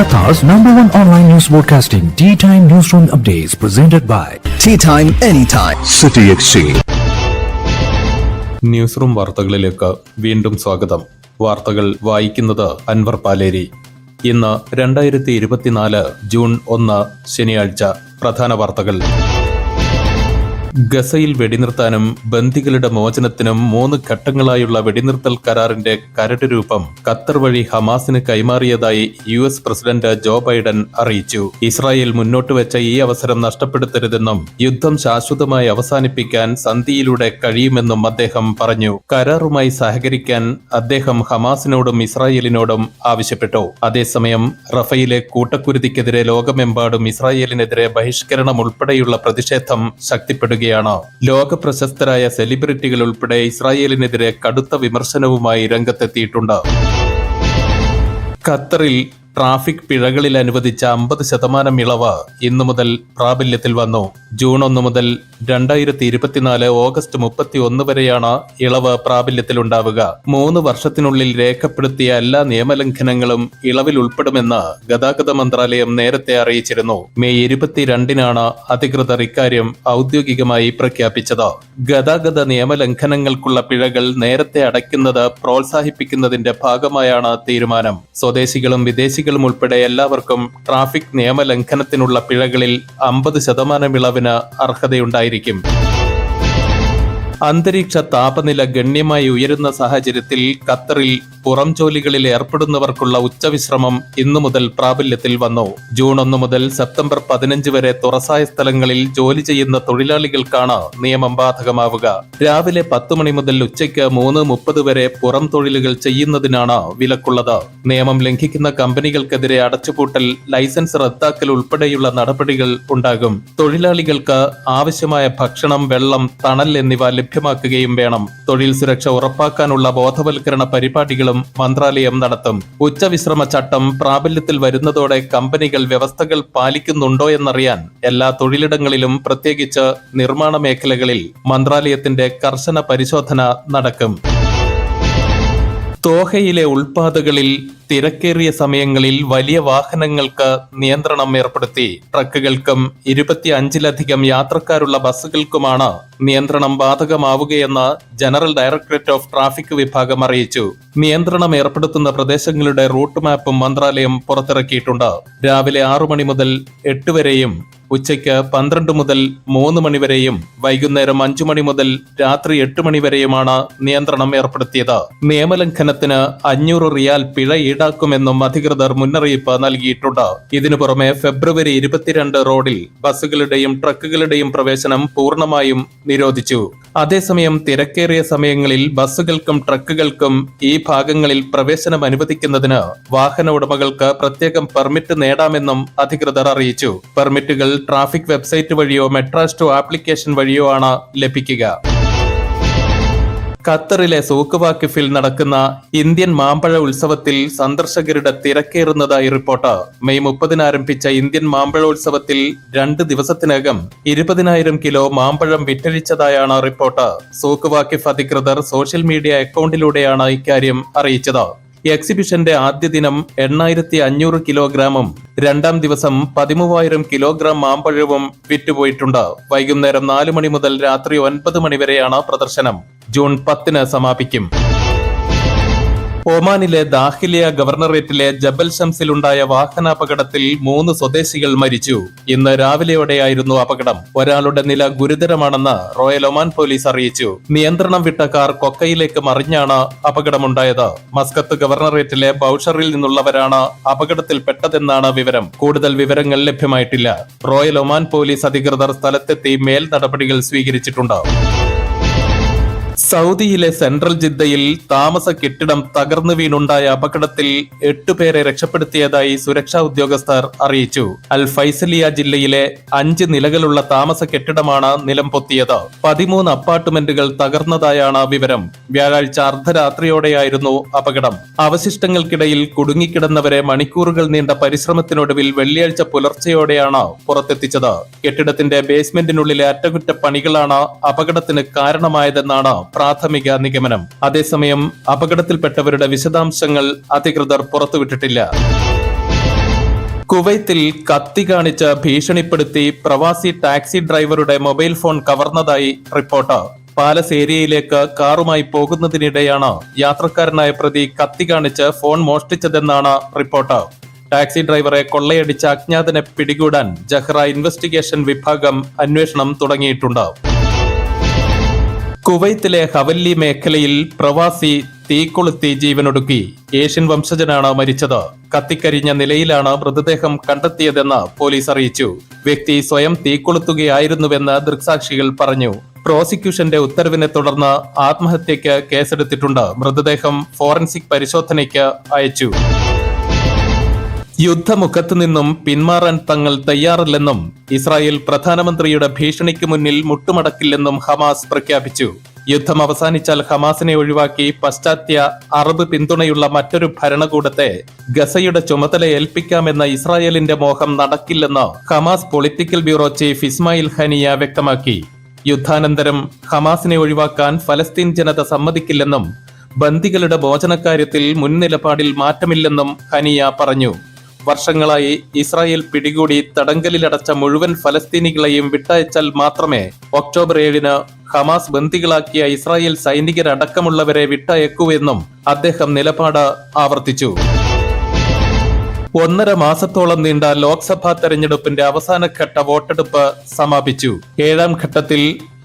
Qatar's number one online news broadcasting, Tea Time Newsroom Updates, presented by Tea time anytime. City Exchange. News room വാർത്തകളിലേക്ക് വീണ്ടും സ്വാഗതം വാർത്തകൾ വായിക്കുന്നത് അൻവർ പാലേരി ഇന്ന് രണ്ടായിരത്തി ഇരുപത്തിനാല് ജൂൺ ഒന്ന് ശനിയാഴ്ച പ്രധാന വാർത്തകൾ ഗസയിൽ വെടിനിർത്താനും ബന്ദികളുടെ മോചനത്തിനും മൂന്ന് ഘട്ടങ്ങളായുള്ള വെടിനിർത്തൽ കരാറിന്റെ കരട് രൂപം ഖത്തർ വഴി ഹമാസിന് കൈമാറിയതായി U S president Joe Biden അറിയിച്ചു. ഇസ്രായേൽ മുന്നോട്ട് വെച്ച ഈ അവസരം നഷ്ടപ്പെടുത്തരുതെന്നും യുദ്ധം ശാശ്വതമായി അവസാനിപ്പിക്കാൻ സന്ധിയിലൂടെ കഴിയുമെന്നും അദ്ദേഹം പറഞ്ഞു. കരാറുമായി സഹകരിക്കാൻ അദ്ദേഹം ഹമാസിനോടും ഇസ്രായേലിനോടും ആവശ്യപ്പെട്ടു. അതേസമയം റഫയിലെ കൂട്ടക്കുരുതിക്കെതിരെ ലോകമെമ്പാടും ഇസ്രായേലിനെതിരെ ബഹിഷ്കരണം ഉൾപ്പെടെയുള്ള പ്രതിഷേധം ശക്തിപ്പെടുകയാണ് ലോക പ്രശസ്തരായ സെലിബ്രിറ്റികൾ ഉൾപ്പെടെ ഇസ്രായേലിനെതിരെ കടുത്ത വിമർശനവുമായി രംഗത്തെത്തിയിട്ടുണ്ട്. ഖത്തറിൽ ട്രാഫിക് പിഴകളിൽ അനുവദിച്ച അമ്പത് ശതമാനം ഇളവ് ഇന്നു മുതൽ പ്രാബല്യത്തിൽ വന്നു. ജൂൺ ഒന്ന് മുതൽ രണ്ടായിരത്തി ഇരുപത്തിനാല് ഓഗസ്റ്റ് മുപ്പത്തി ഒന്ന് വരെയാണ് ഇളവ് പ്രാബല്യത്തിലുണ്ടാവുക മൂന്ന് വർഷത്തിനുള്ളിൽ രേഖപ്പെടുത്തിയ എല്ലാ നിയമലംഘനങ്ങളും ഇളവിൽ ഉൾപ്പെടുമെന്ന് ഗതാഗത മന്ത്രാലയം നേരത്തെ അറിയിച്ചിരുന്നു. മെയ് ഇരുപത്തിരണ്ടിനാണ് അധികൃതർ ഇക്കാര്യം ഔദ്യോഗികമായി പ്രഖ്യാപിച്ചത്. ഗതാഗത നിയമലംഘനങ്ങൾക്കുള്ള പിഴകൾ നേരത്തെ അടയ്ക്കുന്നത് പ്രോത്സാഹിപ്പിക്കുന്നതിന്റെ ഭാഗമായാണ് തീരുമാനം. സ്വദേശികളും വിദേശികളും ഉൾപ്പെടെ എല്ലാവർക്കും ട്രാഫിക് നിയമലംഘനത്തിനുള്ള പിഴകളിൽ അമ്പത് ശതമാനം ഇളവിന് അർഹതയുണ്ടായിരിക്കും. അന്തരീക്ഷ താപനില ഗണ്യമായി ഉയരുന്ന സാഹചര്യത്തിൽ ഖത്തറിൽ പുറം ജോലികളിൽ ഏർപ്പെടുന്നവർക്കുള്ള ഉച്ചവിശ്രമം ഇന്നു മുതൽ പ്രാബല്യത്തിൽ വന്നു. ജൂൺ ഒന്ന് മുതൽ സെപ്റ്റംബർ പതിനഞ്ച് വരെ തുറസായ സ്ഥലങ്ങളിൽ ജോലി ചെയ്യുന്ന തൊഴിലാളികൾക്കാണ് നിയമം ബാധകമാവുക. രാവിലെ പത്ത് മണി മുതൽ ഉച്ചയ്ക്ക് മൂന്ന് മുപ്പത് വരെ പുറം തൊഴിലുകൾ ചെയ്യുന്നതിനാണ് വിലക്കുള്ളത്. നിയമം ലംഘിക്കുന്ന കമ്പനികൾക്കെതിരെ അടച്ചുപൂട്ടൽ ലൈസൻസ് റദ്ദാക്കൽ ഉൾപ്പെടെയുള്ള നടപടികൾ ഉണ്ടാകും. തൊഴിലാളികൾക്ക് ആവശ്യമായ ഭക്ഷണം വെള്ളം തണൽ എന്നിവ ലഭ്യമാക്കുകയും വേണം. തൊഴിൽ സുരക്ഷ ഉറപ്പാക്കാനുള്ള ബോധവൽക്കരണ പരിപാടികളും മന്ത്രാലയം നടത്തും. ഉച്ചവിശ്രമ ചട്ടം പ്രാബല്യത്തിൽ വരുന്നതോടെ കമ്പനികൾ വ്യവസ്ഥകൾ പാലിക്കുന്നുണ്ടോ എന്നറിയാൻ എല്ലാ തൊഴിലിടങ്ങളിലും പ്രത്യേകിച്ച് നിർമ്മാണ മേഖലകളിൽ മന്ത്രാലയത്തിന്റെ കർശന പരിശോധന നടക്കും. തോഹയിലെ ഉൾപാതകളിൽ തിരക്കേറിയ സമയങ്ങളിൽ വലിയ വാഹനങ്ങൾക്ക് നിയന്ത്രണം ഏർപ്പെടുത്തി. ട്രക്കുകൾക്കും ഇരുപത്തി അഞ്ചിലധികം യാത്രക്കാരുള്ള ബസ്സുകൾക്കുമാണ് നിയന്ത്രണം ബാധകമാവുകയെന്ന് ജനറൽ ഡയറക്ടറേറ്റ് ഓഫ് ട്രാഫിക് വിഭാഗം അറിയിച്ചു. നിയന്ത്രണം ഏർപ്പെടുത്തുന്ന പ്രദേശങ്ങളുടെ റൂട്ട് മാപ്പും മന്ത്രാലയം പുറത്തിറക്കിയിട്ടുണ്ട്. രാവിലെ ആറു മണി മുതൽ എട്ട് വരെയും ഉച്ചയ്ക്ക് പന്ത്രണ്ട് മുതൽ മൂന്ന് മണിവരെയും വൈകുന്നേരം അഞ്ചു മണി മുതൽ രാത്രി എട്ട് മണിവരെയുമാണ് നിയന്ത്രണം ഏർപ്പെടുത്തിയത്. നിയമലംഘനത്തിന് അഞ്ഞൂറ് റിയാൽ പിഴ ഈടാക്കുമെന്നും അധികൃതർ മുന്നറിയിപ്പ് നൽകിയിട്ടുണ്ട്. ഇതിനു പുറമെ ഫെബ്രുവരി ഇരുപത്തിരണ്ട് റോഡിൽ ബസ്സുകളുടെയും ട്രക്കുകളുടെയും പ്രവേശനം പൂർണമായും നിരോധിച്ചു. അതേസമയം തിരക്കേറിയ സമയങ്ങളിൽ ബസ്സുകൾക്കും ട്രക്കുകൾക്കും ഈ ഭാഗങ്ങളിൽ പ്രവേശനം അനുവദിക്കുന്നതിന് വാഹന ഉടമകൾക്ക് പ്രത്യേകം പെർമിറ്റ് നേടാമെന്നും അധികൃതർ അറിയിച്ചു. പെർമിറ്റുകൾ ട്രാഫിക് വെബ്സൈറ്റ് വഴിയോ മെട്രാസ്റ്റോ ആപ്ലിക്കേഷൻ വഴിയോ ആണ് ലഭിക്കുക. ഖത്തറിലെ സൂക്ക് വാക്കിഫിൽ നടക്കുന്ന ഇന്ത്യൻ മാമ്പഴ ഉത്സവത്തിൽ സന്ദർശകരുടെ തിരക്കേറുന്നതായി റിപ്പോർട്ട്. മെയ് മുപ്പതിന് ആരംഭിച്ച ഇന്ത്യൻ മാമ്പഴോത്സവത്തിൽ രണ്ട് ദിവസത്തിനകം ഇരുപതിനായിരം കിലോ മാമ്പഴം വിറ്റഴിച്ചതായാണ് റിപ്പോർട്ട്. സൂക്ക് വാക്കിഫ് അധികൃതർ സോഷ്യൽ മീഡിയ അക്കൗണ്ടിലൂടെയാണ് ഇക്കാര്യം അറിയിച്ചത്. എക്സിബിഷന്റെ ആദ്യ ദിനം എണ്ണായിരത്തി അഞ്ഞൂറ് കിലോഗ്രാമും രണ്ടാം ദിവസം പതിമൂവായിരം കിലോഗ്രാം മാമ്പഴവും വിറ്റുപോയിട്ടുണ്ട്. വൈകുന്നേരം നാല് മണി മുതൽ രാത്രി ഒൻപത് മണി വരെയാണ് പ്രദർശനം. ജൂൺ പത്തിന് സമാപിക്കും. ഒമാനിലെ ദാഹിലിയ ഗവർണറേറ്റിലെ ജബൽ ഷംസിലുണ്ടായ വാഹനാപകടത്തിൽ മൂന്ന് സ്വദേശികൾ മരിച്ചു. ഇന്ന് രാവിലെയോടെയായിരുന്നു അപകടം. ഒരാളുടെ നില ഗുരുതരമാണെന്ന് റോയൽ ഒമാൻ പോലീസ് അറിയിച്ചു. നിയന്ത്രണം വിട്ട കാർ കൊക്കയിലേക്ക് മറിഞ്ഞാണ് അപകടമുണ്ടായത്. മസ്കത്ത് ഗവർണറേറ്റിലെ ബൌഷറിൽ നിന്നുള്ളവരാണ് അപകടത്തിൽപ്പെട്ടതെന്നാണ് വിവരം. കൂടുതൽ വിവരങ്ങൾ ലഭ്യമായിട്ടില്ല. റോയൽ ഒമാൻ പോലീസ് അധികൃതർ സ്ഥലത്തെത്തി മേൽ നടപടികൾ സ്വീകരിച്ചിട്ടുണ്ട്. സൗദിയിലെ സെൻട്രൽ ജിദ്ദയിൽ താമസ കെട്ടിടം തകർന്നു വീണുണ്ടായ അപകടത്തിൽ എട്ടുപേരെ രക്ഷപ്പെടുത്തിയതായി സുരക്ഷാ ഉദ്യോഗസ്ഥർ അറിയിച്ചു. അൽ ഫൈസലിയ ജില്ലയിലെ അഞ്ച് നിലകളുള്ള താമസ കെട്ടിടമാണ് നിലം പൊത്തിയത്. പതിമൂന്ന് അപ്പാർട്ട്മെന്റുകൾ തകർന്നതായാണ് വിവരം. വ്യാഴാഴ്ച അർദ്ധരാത്രിയോടെയായിരുന്നു അപകടം. അവശിഷ്ടങ്ങൾക്കിടയിൽ കുടുങ്ങിക്കിടന്നവരെ മണിക്കൂറുകൾ നീണ്ട പരിശ്രമത്തിനൊടുവിൽ വെള്ളിയാഴ്ച പുലർച്ചെയോടെയാണ് പുറത്തെത്തിച്ചത്. കെട്ടിടത്തിന്റെ ബേസ്മെന്റിനുള്ളിലെ അറ്റകുറ്റപ്പണികളാണ് അപകടത്തിന് കാരണമായതെന്നാണ് പ്രാഥമിക നിഗമനം. അതേസമയം അപകടത്തിൽപ്പെട്ടവരുടെ വിശദാംശങ്ങൾ അധികൃതർ പുറത്തുവിട്ടിട്ടില്ല. കുവൈത്തിൽ കത്തി കാണിച്ച് ഭീഷണിപ്പെടുത്തി പ്രവാസി ടാക്സി ഡ്രൈവറുടെ മൊബൈൽ ഫോൺ കവർന്നതായി റിപ്പോർട്ട്. പാലസ് ഏരിയയിലേക്ക് കാറുമായി പോകുന്നതിനിടെയാണ് യാത്രക്കാരനായ പ്രതി കത്തി കാണിച്ച് ഫോൺ മോഷ്ടിച്ചതെന്നാണ് റിപ്പോർട്ട്. ടാക്സി ഡ്രൈവറെ കൊള്ളയടിച്ച അജ്ഞാതനെ പിടികൂടാൻ ജഹ്റ ഇൻവെസ്റ്റിഗേഷൻ വിഭാഗം അന്വേഷണം തുടങ്ങിയിട്ടുണ്ട്. കുവൈത്തിലെ ഹവല്ലി മേഖലയിൽ പ്രവാസി തീക്കൊളുത്തി ജീവനൊടുക്കി. ഏഷ്യൻ വംശജനാണ് മരിച്ചത്. കത്തിക്കരിഞ്ഞ നിലയിലാണ് മൃതദേഹം കണ്ടെത്തിയതെന്ന് പോലീസ് അറിയിച്ചു. വ്യക്തി സ്വയം തീക്കൊളുത്തുകയായിരുന്നുവെന്ന് ദൃക്സാക്ഷികൾ പറഞ്ഞു. പ്രോസിക്യൂഷന്റെ ഉത്തരവിനെ തുടർന്ന് ആത്മഹത്യക്ക് കേസെടുത്തിട്ടുണ്ട്. മൃതദേഹം ഫോറൻസിക് പരിശോധനയ്ക്ക് അയച്ചു. യുദ്ധമുഖത്തു നിന്നും പിന്മാറാൻ തങ്ങൾ തയ്യാറല്ലെന്നും ഇസ്രായേൽ പ്രധാനമന്ത്രിയുടെ ഭീഷണിക്ക് മുന്നിൽ മുട്ടുമടക്കില്ലെന്നും ഹമാസ് പ്രഖ്യാപിച്ചു. യുദ്ധം അവസാനിച്ചാൽ ഹമാസിനെ ഒഴിവാക്കി പശ്ചാത്യ അറബ് പിന്തുണയുള്ള മറ്റൊരു ഭരണകൂടത്തെ ഗസയുടെ ചുമതല ഏൽപ്പിക്കാമെന്ന ഇസ്രായേലിന്റെ മോഹം നടക്കില്ലെന്ന് Hamas political bureau chief Ismail Haniyeh വ്യക്തമാക്കി. യുദ്ധാനന്തരം ഹമാസിനെ ഒഴിവാക്കാൻ ഫലസ്തീൻ ജനത സമ്മതിക്കില്ലെന്നും ബന്ദികളുടെ മോചനക്കാര്യത്തിൽ മുൻനിലപാടിൽ മാറ്റമില്ലെന്നും ഹനിയ പറഞ്ഞു. വർഷങ്ങളായി ഇസ്രായേൽ പിടികൂടി തടങ്കലിലടച്ച മുഴുവൻ ഫലസ്തീനികളെയും വിട്ടയച്ചാൽ മാത്രമേ ഒക്ടോബർ ഏഴിന് ഹമാസ് ബന്ദികളാക്കിയ ഇസ്രായേൽ സൈനികരടക്കമുള്ളവരെ വിട്ടയക്കൂ എന്നും അദ്ദേഹം നിലപാട് ആവർത്തിച്ചു. ഒന്നര മാസത്തോളം നീണ്ട ലോക്സഭാ തെരഞ്ഞെടുപ്പിന്റെ അവസാനഘട്ട വോട്ടെടുപ്പ് സമാപിച്ചു. ഏഴാം ഘട്ടത്തിൽ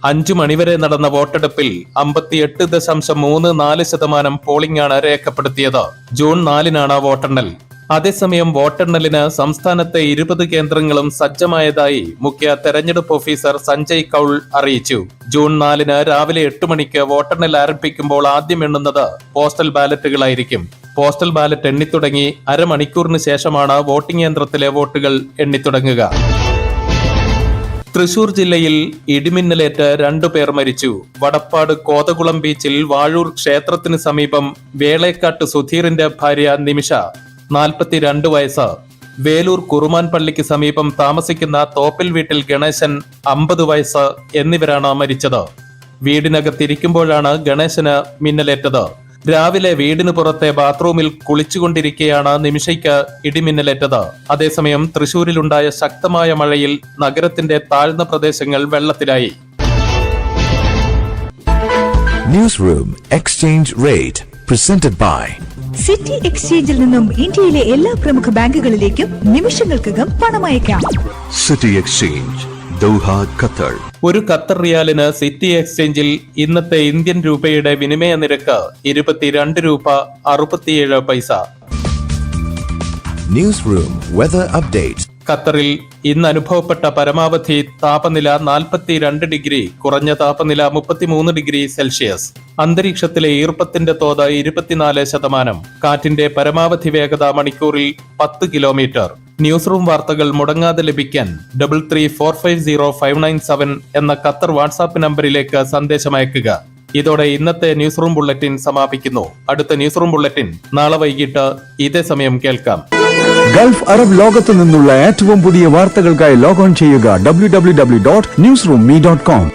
അഞ്ചു മണിവരെ നടന്ന വോട്ടെടുപ്പിൽ അമ്പത്തിയെട്ട് ദശാംശം മൂന്ന് നാല് ശതമാനം പോളിംഗാണ് രേഖപ്പെടുത്തിയത്. ജൂൺ നാലിനാണ് വോട്ടെണ്ണൽ. അതേസമയം വോട്ടെണ്ണലിന് സംസ്ഥാനത്തെ ഇരുപത് കേന്ദ്രങ്ങളും സജ്ജമായതായി മുഖ്യ തെരഞ്ഞെടുപ്പ് ഓഫീസർ സഞ്ജയ് കൌൾ അറിയിച്ചു. ജൂൺ നാലിന് രാവിലെ എട്ട് മണിക്ക് വോട്ടെണ്ണൽ ആരംഭിക്കുമ്പോൾ ആദ്യം എണ്ണുന്നത് പോസ്റ്റൽ ബാലറ്റുകളായിരിക്കും. പോസ്റ്റൽ ബാലറ്റ് എണ്ണിത്തുടങ്ങി അരമണിക്കൂറിന് ശേഷമാണ് വോട്ടിംഗ് യന്ത്രത്തിലെ വോട്ടുകൾ എണ്ണിത്തുടങ്ങുക. തൃശൂർ ജില്ലയിൽ ഇടിമിന്നലേറ്റ് രണ്ടു പേർ മരിച്ചു. വടപ്പാട് കോതകുളം ബീച്ചിൽ വാഴൂർ ക്ഷേത്രത്തിന് സമീപം വേളേക്കാട്ട് സുധീറിന്റെ ഭാര്യ നിമിഷ. നാൽപ്പത്തിരണ്ട് വയസ്സ്. വേലൂർ കുറുമാൻ പള്ളിക്ക് സമീപം താമസിക്കുന്ന തോപ്പിൽ വീട്ടിൽ ഗണേശൻ അമ്പത് വയസ്സ് എന്നിവരാണ് മരിച്ചത്. വീടിനകത്തിരിക്കുമ്പോഴാണ് ഗണേശന് മിന്നലേറ്റത്. രാവിലെ വീടിന് പുറത്തെ ബാത്റൂമിൽ കുളിച്ചുകൊണ്ടിരിക്കെയാണ് നിമിഷയ്ക്ക് ഇടിമിന്നലേറ്റത്. അതേസമയം തൃശൂരിലുണ്ടായ ശക്തമായ മഴയിൽ നഗരത്തിന്റെ താഴ്ന്ന പ്രദേശങ്ങൾ വെള്ളത്തിലായി. News room exchange Rate. Presented by city എക്സ്ചേഞ്ചിൽ നിന്നും ഇന്ത്യയിലെ എല്ലാ പ്രമുഖ ബാങ്കുകളിലേക്കും നിമിഷങ്ങൾക്കകം പണമയക്കാം സിറ്റി എക്സ്ചേഞ്ച് Doha, Qatar. ഒരു ഖത്തർ റിയാലിന് സിറ്റി എക്സ്ചേഞ്ചിൽ ഇന്നത്തെ ഇന്ത്യൻ രൂപയുടെ വിനിമയ നിരക്ക് ഇരുപത്തിരണ്ട് രൂപ അറുപത്തിയേഴ് പൈസ ന്യൂസ് റൂം വെതർ Update. ഖത്തറിൽ ഇന്ന് അനുഭവപ്പെട്ട പരമാവധി താപനില നാൽപ്പത്തിരണ്ട് ഡിഗ്രി കുറഞ്ഞ താപനില മുപ്പത്തിമൂന്ന് ഡിഗ്രി സെൽഷ്യസ്. അന്തരീക്ഷത്തിലെ ഈർപ്പത്തിന്റെ തോത് ഇരുപത്തിനാല് ശതമാനം. കാറ്റിന്റെ പരമാവധി വേഗത മണിക്കൂറിൽ പത്ത് കിലോമീറ്റർ. ന്യൂസ് റൂം വാർത്തകൾ മുടങ്ങാതെ ലഭിക്കാൻ double three four five zero five nine seven എന്ന ഖത്തർ വാട്സാപ്പ് നമ്പറിലേക്ക് സന്ദേശം അയക്കുക ഇതോടെ ഇന്നത്തെ ന്യൂസ് റൂം ബുള്ളറ്റിൻ സമാപിക്കുന്നു. അടുത്ത ന്യൂസ് റൂം ബുള്ളറ്റിൻ നാളെ വൈകിട്ട് ഇതേ സമയം കേൾക്കാം. ഗൾഫ് അറബ് ലോകത്തു നിന്നുള്ള ഏറ്റവും പുതിയ വാർത്തകൾക്കായി ലോഗോൺ ചെയ്യുക W W W dot news room me dot com